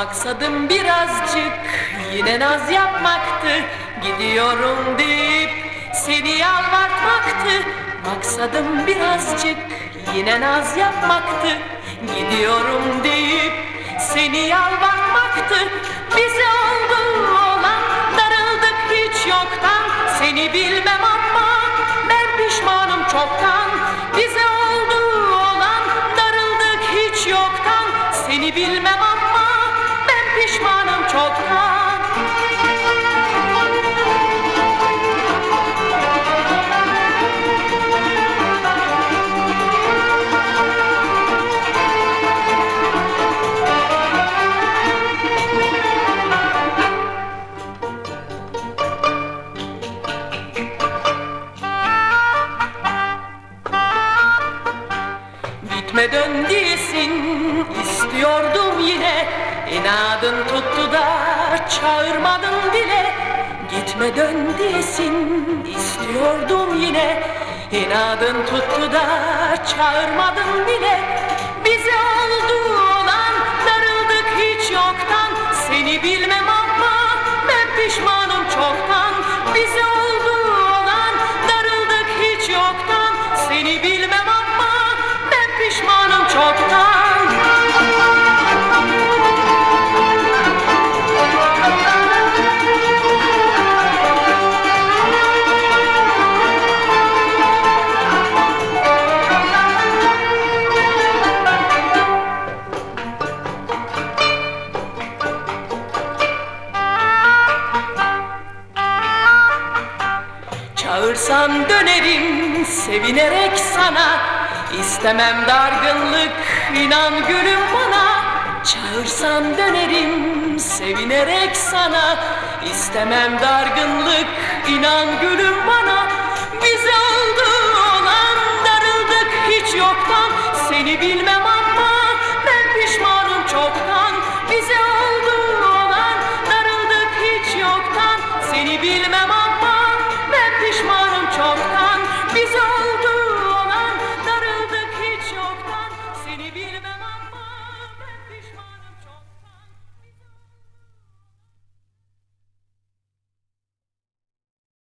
Maksadım birazcık yine naz yapmaktı. Gidiyorum deyip seni yalvartmaktı. Maksadım birazcık yine naz yapmaktı. Gidiyorum deyip seni yalvartmaktı. Bize oldu olan darıldık hiç yoktan. Seni bilmem ama ben pişmanım çoktan. Bize oldu olan darıldık hiç yoktan. Seni bilmem ama pişmanım çoktan Gitme dön diyesin istiyordum yine. İnadın tuttu da çağırmadın bile. Gitme dön diyesin istiyordum yine. İnadın tuttu da çağırmadın bile. Bize oldu Çağırsan dönerim sevinerek sana. İstemem dargınlık inan gülüm bana. Çağırsan dönerim sevinerek sana. İstemem dargınlık inan gülüm bana